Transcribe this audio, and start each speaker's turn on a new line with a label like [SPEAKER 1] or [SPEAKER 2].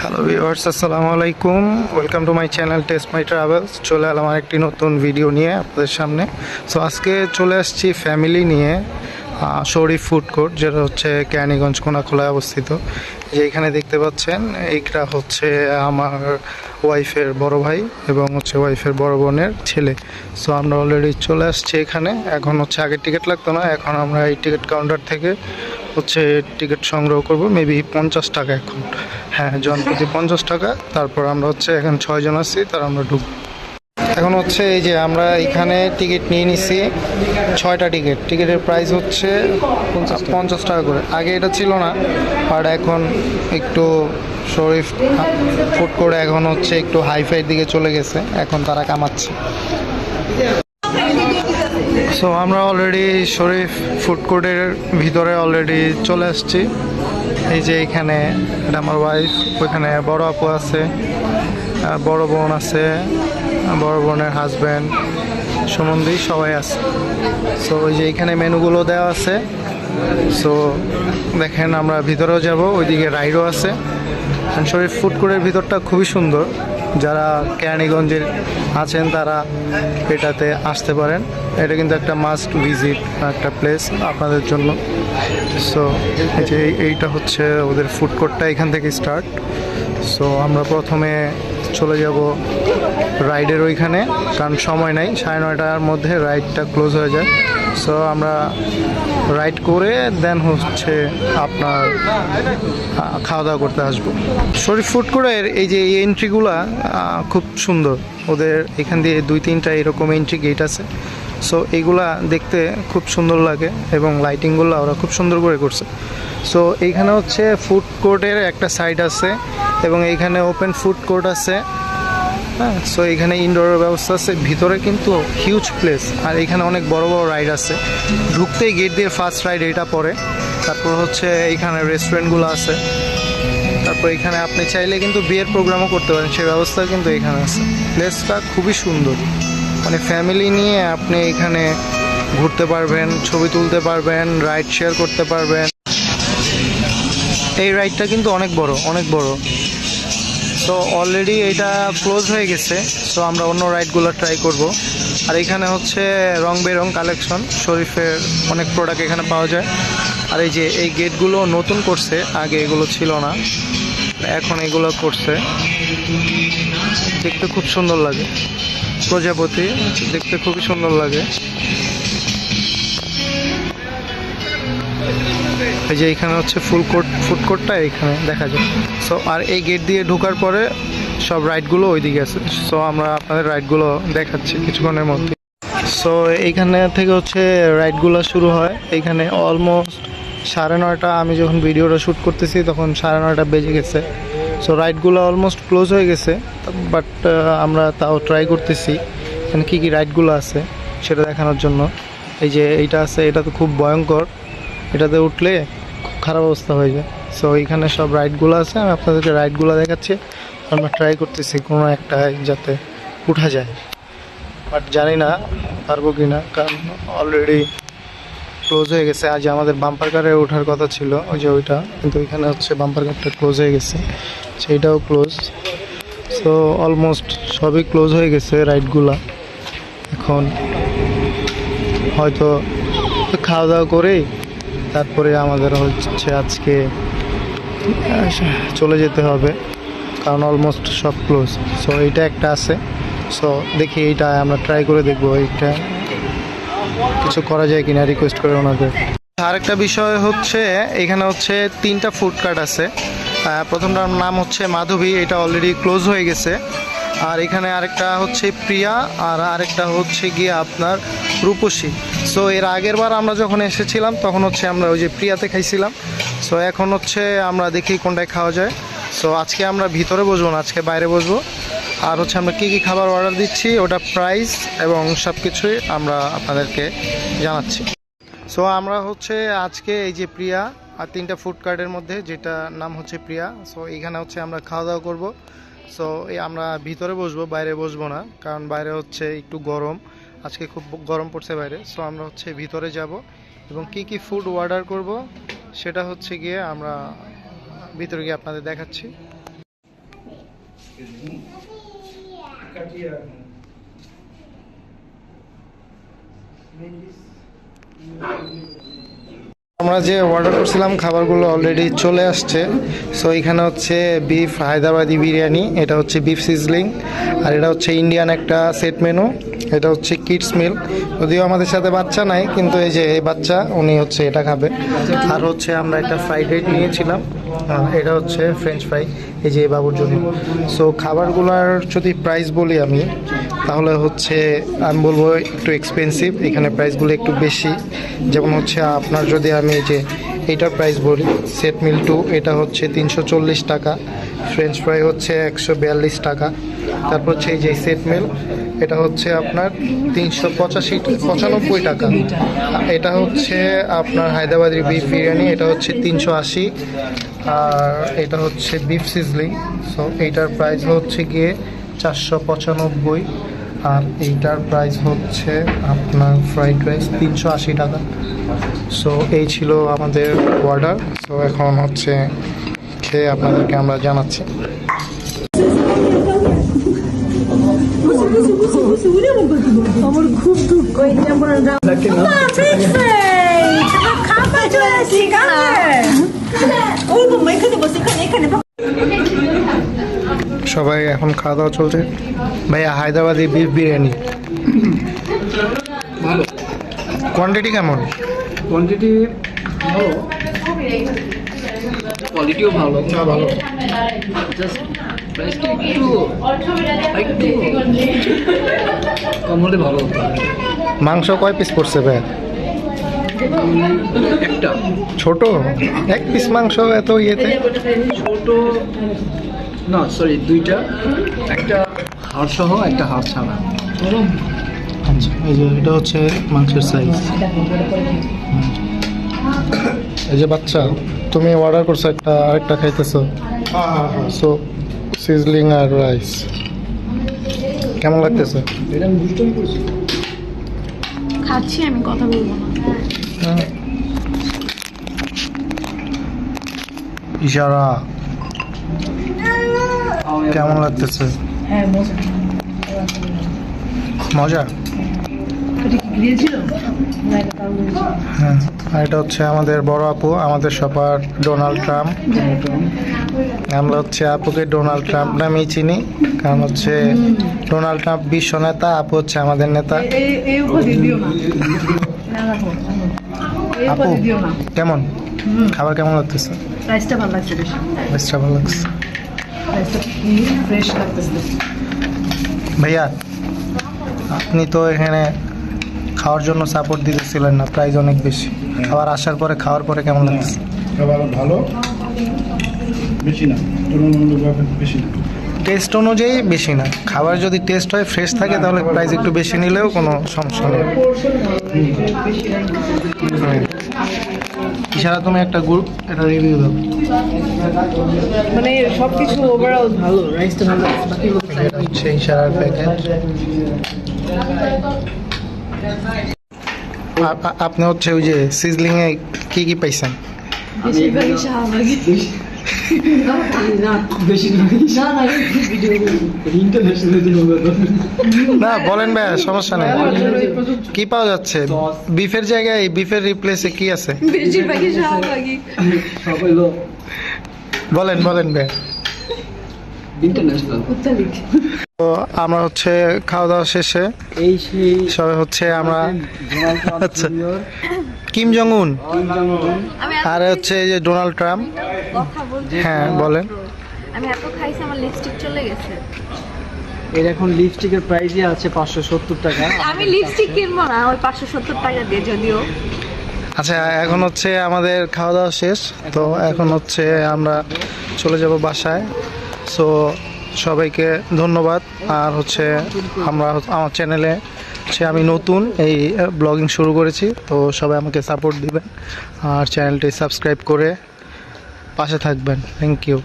[SPEAKER 1] Hello viewers আসসালামু আলাইকুম welcome to my channel Taste My Travels চলে এলাম আমার একটি নতুন ভিডিও নিয়ে আপনাদের সামনে। সো আজকে চলে আসছি ফ্যামিলি নিয়ে শরীফ ফুড কোর্ট যেটা হচ্ছে ক্যানিগঞ্জ কোনাখোলায় অবস্থিত। যে এখানে দেখতে পাচ্ছেন, এইটা হচ্ছে আমার ওয়াইফের বড় ভাই এবং হচ্ছে ওয়াইফের বড় বোনের ছেলে। সো আমরা অলরেডি চলে আসছি এখানে। এখন হচ্ছে আগে টিকিট লাগতো না, এখন আমরা এই টিকিট কাউন্টার থেকে হচ্ছে টিকিট সংগ্রহ করব মেবি পঞ্চাশ টাকা এখন। হ্যাঁ জনপ্রতি পঞ্চাশ টাকা তারপর আমরা হচ্ছে এখন ছয়জন আছি তার আমরা ঢুকবো। এখন হচ্ছে এই যে আমরা এখানে টিকিট নিয়ে নিছি ছয়টা টিকিট। টিকিটের প্রাইস হচ্ছে পঞ্চাশ টাকা। করে। আগে এটা ছিল না বাট এখন একটু শরীফ ফুড করে এখন হচ্ছে একটু হাইফাইয়ের দিকে চলে গেছে এখন তারা কামাচ্ছে। সো আমরা অলরেডি শরীফ ফুড কোর্টের ভিতরে অলরেডি চলে আসছি। এই যে এখানে এটা আমার ওয়াইফ ওইখানে বড় আপু আছে বড় বোন আছে, বড় বোনের হাজব্যান্ড সম্বন্ধেই সবাই আছে। সো ওই যে এখানে মেনুগুলো দেওয়া আছে। সো দেখেন আমরা ভিতরেও যাব, ওইদিকে রাইডও আছে। শরীর ফুড কোর্টের ভিতরটা খুবই সুন্দর। যারা কেরানীগঞ্জের আছেন, তারা এটাতে আসতে পারেন। এটা কিন্তু একটা মাস্ট ভিজিট একটা প্লেস আপনাদের জন্য। সো এই যে এই- এইটা হচ্ছে ওদের ফুড কোর্টটা এখান থেকে স্টার্ট সো আমরা প্রথমে চলে যাব রাইডের ওইখানে, কারণ সময় নাই। সাড়ে নয়টার মধ্যে রাইডটা ক্লোজ হয়ে যায়। সো আমরা রাইড করে দেন হচ্ছে আপনার খাওয়া দাওয়া করতে আসব। শরীফ ফুড কোর্টের এই যে এই এন্ট্রিগুলা খুব সুন্দর। ওদের এখান দিয়ে দুই, তিনটা এরকম এন্ট্রি গেট আছে। সো এইগুলা দেখতে খুব সুন্দর লাগে এবং লাইটিংগুলো ওরা খুব সুন্দর করে করছে। সো এইখানে হচ্ছে ফুড কোর্টের একটা সাইড আছে এবং এইখানে ওপেন ফুড কোর্ট আছে। হ্যাঁ সো এখানে ইনডোরের ব্যবস্থা আছে। ভিতরে কিন্তু হিউজ প্লেস আর এখানে অনেক বড় বড় রাইড আছে। ঢুকতেই গেট দিয়ে ফার্স্ট রাইড এটা পড়ে। তারপর হচ্ছে এইখানে রেস্টুরেন্টগুলো আছে। তারপর এখানে আপনি চাইলে কিন্তু বিয়ের প্রোগ্রামও করতে পারেন। সেই ব্যবস্থা কিন্তু এখানে আছে। প্লেসটা খুবই সুন্দর। মানে ফ্যামিলি নিয়ে আপনি এখানে ঘুরতে পারবেন, ছবি তুলতে পারবেন রাইড শেয়ার করতে পারবেন। এই রাইডটা কিন্তু অনেক বড় অনেক বড়। সো অলরেডি এটা ক্লোজ হয়ে গেছে। সো আমরা অন্য রাইডগুলো ট্রাই করব। আর এখানে হচ্ছে রং বেরং কালেকশন শরীফের অনেক প্রোডাক্ট এখানে পাওয়া যায়। আর এই যে, এই গেটগুলো নতুন করছে, আগে এগুলো ছিল না। এখন এগুলো করছে। দেখতে খুব সুন্দর লাগে। প্রজাপতি, দেখতে খুবই সুন্দর লাগে। এই যে, এখানে হচ্ছে ফুল কোর্ট ফুড কোর্টটা এখানে দেখা যায়। সো আর এই গেট দিয়ে ঢোকার পরে সব রাইডগুলো ওইদিকে আছে। সো আমরা আপনাদের রাইডগুলো দেখাচ্ছি কিছুক্ষণের মধ্যে। সো এইখানে থেকে হচ্ছে রাইডগুলো শুরু হয়। এইখানে অলমোস্ট সাড়ে নয়টা, আমি যখন ভিডিওটা শ্যুট করতেছি, তখন সাড়ে নয়টা বেজে গেছে। সো রাইডগুলো অলমোস্ট ক্লোজ হয়ে গেছে বাট আমরা তাও ট্রাই করতেছি। এখানে কী কী রাইডগুলো আছে, সেটা দেখানোর জন্য। এই যে এইটা আছে, এটা তো খুব ভয়ঙ্কর। এটাতে উঠলে খুব খারাপ অবস্থা হয়ে যায়। সো এখানে সব রাইডগুলো আছে, আমি আপনাদেরকে রাইডগুলো দেখাচ্ছি। আমরা ট্রাই করতেছি কোনো একটা যাতে উঠা যায়। বাট জানি না, পারব কি না কারণ অলরেডি ক্লোজ হয়ে গেছে। আজ আমাদের বাম্পার কারে ওঠার কথা ছিল, ওই যে ওইটা। কিন্তু ওইখানে হচ্ছে বাম্পার কারটা ক্লোজ হয়ে গেছে। সেইটাও ক্লোজ সো অলমোস্ট সবই ক্লোজ হয়ে গেছে রাইডগুলা এখন হয়তো খাওয়া দাওয়া করেই তারপরে আমাদের হচ্ছে আজকে চলে যেতে হবে, কারণ অলমোস্ট সব ক্লোজ সো এইটা একটা আছে। সো দেখি এইটা আমরা ট্রাই করে দেখব, এইটা কিছু করা যায় কিনা রিকোয়েস্ট করে ওনাদের। আরেকটা বিষয় হচ্ছে, এখানে হচ্ছে তিনটা ফুড কার্ট আছে। প্রথমটার নাম হচ্ছে মাধবী, এটা অলরেডি ক্লোজ হয়ে গেছে। আর এখানে আরেকটা হচ্ছে প্রিয়া, আর আরেকটা হচ্ছে গিয়ে আপনার রূপসী। সো এর আগের বার আমরা যখন এসেছিলাম, তখন হচ্ছে আমরা ওই যে প্রিয়াতে খাইছিলাম। সো এখন হচ্ছে আমরা দেখি কোনটায় খাওয়া যায়। সো আজকে আমরা ভিতরে বসবো না, আজকে বাইরে বসবো। আর হচ্ছে আমরা কী কী খাবার অর্ডার দিচ্ছি, ওটা প্রাইস এবং সব কিছুই আমরা আপনাদেরকে জানাচ্ছি। সো আমরা হচ্ছে আজকে এই যে প্রিয়া আর তিনটা ফুড কার্টের মধ্যে, যেটা নাম হচ্ছে প্রিয়া। সো এখানে হচ্ছে আমরা খাওয়া দাওয়া করব। সো আমরা ভিতরে বসবো, বাইরে বসবো না। কারণ বাইরে হচ্ছে একটু গরম। আজকে খুব গরম পড়ছে বাইরে। সো আমরা হচ্ছে ভিতরে যাব এবং কি কি ফুড অর্ডার করব সেটা হচ্ছে গিয়ে আমরা ভিতরে গিয়ে আপনাদের দেখাচ্ছি। আমরা যে অর্ডার করছিলাম, খাবারগুলো অলরেডি চলে আসছে। সো এখানে হচ্ছে বিফ হায়দ্রাবাদি বিরিয়ানি, এটা হচ্ছে বিফ সিজলিং আর এটা হচ্ছে ইন্ডিয়ান একটা সেট মেনু এটা হচ্ছে কিডস মিল যদিও আমাদের সাথে বাচ্চা নাই, কিন্তু এই যে এই বাচ্চা, উনি হচ্ছে এটা খাবে। আর হচ্ছে আমরা একটা ফ্রাইড রাইস নিয়েছিলাম এটা হচ্ছে ফ্রেঞ্চ ফ্রাই এই যে বাবুর জন্য। সো খাবারগুলোর যদি প্রাইস বলি আমি তাহলে হচ্ছে আমি বলব একটু এক্সপেন্সিভ এখানে প্রাইসগুলো একটু বেশি। যেমন হচ্ছে আপনার যদি আমি যে এইটার প্রাইস বলি সেট মিল টু এটা হচ্ছে তিনশো চল্লিশ টাকা ফ্রেঞ্চ ফ্রাই হচ্ছে একশো বিয়াল্লিশ টাকা। তারপর হচ্ছে এই যে সেট মিল এটা হচ্ছে আপনার তিনশো পঁচাশি পঁচানব্বই টাকা। এটা হচ্ছে আপনার হায়দ্রাবাদি বিফ বিরিয়ানি, এটা হচ্ছে তিনশো আশি। আর এটা হচ্ছে বিফ সিজলিং সো এইটার প্রাইস হচ্ছে গিয়ে চারশো পঁচানব্বই আর এইটার প্রাইস হচ্ছে আপনার ফ্রাইড রাইস তিনশো আশি টাকা। সো এই ছিল আমাদের অর্ডার সো এখন হচ্ছে খেয়ে আপনাদেরকে আমরা জানাচ্ছি।
[SPEAKER 2] আমার খুব দুঃখ। বসে এখানে
[SPEAKER 1] সবাই এখন খাওয়া দাওয়া চলছে। ভাইয়া হায়দ্রাবাদি বিফ বিরিয়ানি। কোয়ান্টিটি কেমন?
[SPEAKER 3] কোয়ান্টিটি ভালো। কোয়ালিটিও ভালো।
[SPEAKER 1] ভালো।
[SPEAKER 3] জাস্ট প্রাইসটা একটু একটু কম হলে ভালো
[SPEAKER 1] মাংস কয় পিস পড়ছে ভাই
[SPEAKER 3] একটা।
[SPEAKER 1] ছোট? এক পিস মাংস এত ইয়েতে?
[SPEAKER 3] ছোট না সরি দুইটা একটা হাড় সহ একটা হাড় ছাড়া।
[SPEAKER 1] আচ্ছা এই যে এটা হচ্ছে মাংসের সাইজ এই যে বাচ্চা তুমি অর্ডার করছ একটা আরেকটা খাইতেছো। সো সিজলিং আর রাইস কেমন লাগতেছে?
[SPEAKER 2] খাচ্ছি আমি কথা বলব না।
[SPEAKER 1] ইশারা। কেমন লাগতেছে?
[SPEAKER 2] হ্যাঁ মজা।
[SPEAKER 1] মজা? হ্যাঁ। আর এটা হচ্ছে আমাদের বড় আপু আমাদের সবার ডোনাল্ড ট্রাম্প আমরা হচ্ছে আপুকে ডোনাল্ড ট্রাম্প নামেই চিনি কারণ হচ্ছে ডোনাল্ড ট্রাম্প বিশ্ব নেতা আপু হচ্ছে আমাদের নেতা। আপু কেমন? খাবার কেমন লাগতেছে?
[SPEAKER 2] রাইসটা ভালো লাগছে বেশি।
[SPEAKER 1] ভালো লাগছে।
[SPEAKER 2] ফ্রেশ লাগতেছে
[SPEAKER 1] ভাইয়া আপনি তো এখানে খাওয়ার জন্য সাপোর্ট দিতেছিলেন না প্রাইস অনেক বেশি। খাবার আসার পরে খাওয়ার পরে কেমন লাগছে?
[SPEAKER 4] খাবার ভালো বেশি না বেশি না।
[SPEAKER 1] টেস্ট অনুযায়ী বেশি না। খাবার যদি টেস্ট হয় ফ্রেশ থাকে তাহলে প্রাইস একটু বেশি নিলেও কোনো সমস্যা নেই। ইশারা তুমি একটা গ্রুপ এটা রিভিউ দাও।
[SPEAKER 2] মানে সবকিছু ওভারঅল ভালো রাইসটা ভালো
[SPEAKER 1] এটা হচ্ছে ইশারার প্যাকেট আপনি হচ্ছে ওই যে সিজলিং এ কি কি পাইছেন?
[SPEAKER 2] বেশিরভাগই শাহবাগি।
[SPEAKER 3] না
[SPEAKER 1] বলেন ভাই সমস্যা নেই। কি পাওয়া যাচ্ছে? বিফের জায়গায় বিফের রিপ্লেসে কি আছে? বলেন বলেন ভাই তো আমরা হচ্ছে খাওয়া দাওয়া শেষে সবাই হচ্ছে আমরা আচ্ছা। কিম জং উন আর হচ্ছে এই যে ডোনাল্ড ট্রাম্প।
[SPEAKER 5] কথা
[SPEAKER 1] হ্যাঁ বলেন।
[SPEAKER 5] আমি এত খাইছি আমার লিপস্টিক চলে গেছে।
[SPEAKER 3] এর এখন লিপস্টিকের প্রাইসই আছে পাঁচশো সত্তর টাকা।
[SPEAKER 5] আমি লিপস্টিক কিনবো না ওই পাঁচশো সত্তর টাকা দিয়ে যদিও।
[SPEAKER 1] আচ্ছা এখন হচ্ছে আমাদের খাওয়া দাওয়া শেষ। তো এখন হচ্ছে আমরা চলে যাব বাসায়। সো সবাইকে ধন্যবাদ। আর হচ্ছে আমরা আমার চ্যানেলে হচ্ছে আমি নতুন এই ব্লগিং শুরু করেছি। তো সবাই আমাকে সাপোর্ট দিবেন। আর চ্যানেলটি সাবস্ক্রাইব করে পাশে থাকবেন থ্যাংক ইউ